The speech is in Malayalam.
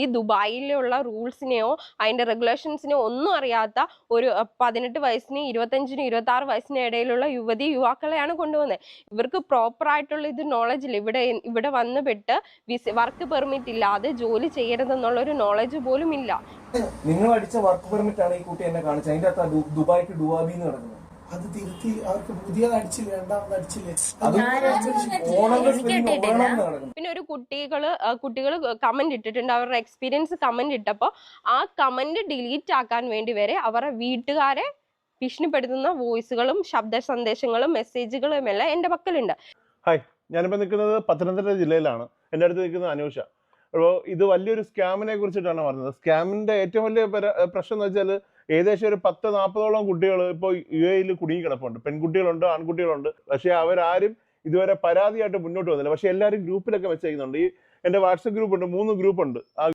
ഈ ദുബായിലുള്ള റൂൾസിനെയോ അതിന്റെ റെഗുലേഷൻസിനെയോ ഒന്നും അറിയാത്ത ഒരു പതിനെട്ട് വയസ്സിന് ഇരുപത്തഞ്ചിന് ഇരുപത്തി ആറ് വയസ്സിന് ഇടയിലുള്ള യുവതി യുവാക്കളെയാണ് കൊണ്ടുപോകുന്നത് ഇവർക്ക് പ്രോപ്പർ ആയിട്ടുള്ള ഇത് നോളജ് ഇല്ല. ഇവിടെ ഇവിടെ വന്ന് പെട്ട് വർക്ക് പെർമിറ്റ് ഇല്ലാതെ ജോലി ചെയ്യരുതെന്നുള്ള ഒരു നോളജ് പോലും ഇല്ല. നിങ്ങൾ അടിച്ച വർക്ക് പെർമിറ്റ് ആണ് ഈ കുട്ടി എന്നെ കാണിച്ചത്. അതിന്റെ ദുബായ്ക്ക് ഡുവാബി എന്ന് കിടക്കുന്നത്. അത് തിരുത്തി അവർക്ക് പുതിയത് അടിച്ചില്ല രണ്ടാമത് അടിച്ചില്ലേ? പിന്നെ ഒരു കുട്ടികൾ കുട്ടികൾ കമന്റ് ഇട്ടിട്ടുണ്ട്. അവരുടെ എക്സ്പീരിയൻസ് കമന്റ് ഇട്ടപ്പോ ആ കമന്റ് ഡിലീറ്റ് ആക്കാൻ വേണ്ടി വരെ അവരുടെ വീട്ടുകാരെ ഭീഷണിപ്പെടുത്തുന്ന വോയിസുകളും ശബ്ദ സന്ദേശങ്ങളും മെസ്സേജുകളും എല്ലാം എന്റെ പക്കലുണ്ട്. ഹായ് ഞാനിപ്പോൾ നിൽക്കുന്നത് പത്തനംതിട്ട ജില്ലയിലാണ്. എന്റെ അടുത്ത് നിൽക്കുന്നത് അനൂഷ. അപ്പോൾ ഇത് വലിയൊരു സ്കാമിനെ കുറിച്ചിട്ടാണ് പറഞ്ഞത്. സ്കാമിന്റെ ഏറ്റവും വലിയ പ്രശ്നം എന്ന് വെച്ചാൽ ഏകദേശം ഒരു പത്ത് നാൽപ്പതോളം കുട്ടികൾ ഇപ്പോൾ യു എയിൽ കുടുങ്ങി കിടപ്പുണ്ട്. പെൺകുട്ടികളുണ്ട് ആൺകുട്ടികളുണ്ട്. പക്ഷേ അവരാരും ഇതുവരെ പരാതിയായിട്ട് മുന്നോട്ട് വന്നില്ല. പക്ഷേ എല്ലാവരും ഗ്രൂപ്പിലൊക്കെ വെച്ചേക്കുന്നുണ്ട്. ഈ എന്റെ വാട്സപ്പ് ഗ്രൂപ്പുണ്ട് മൂന്ന് ഗ്രൂപ്പുണ്ട്. ആ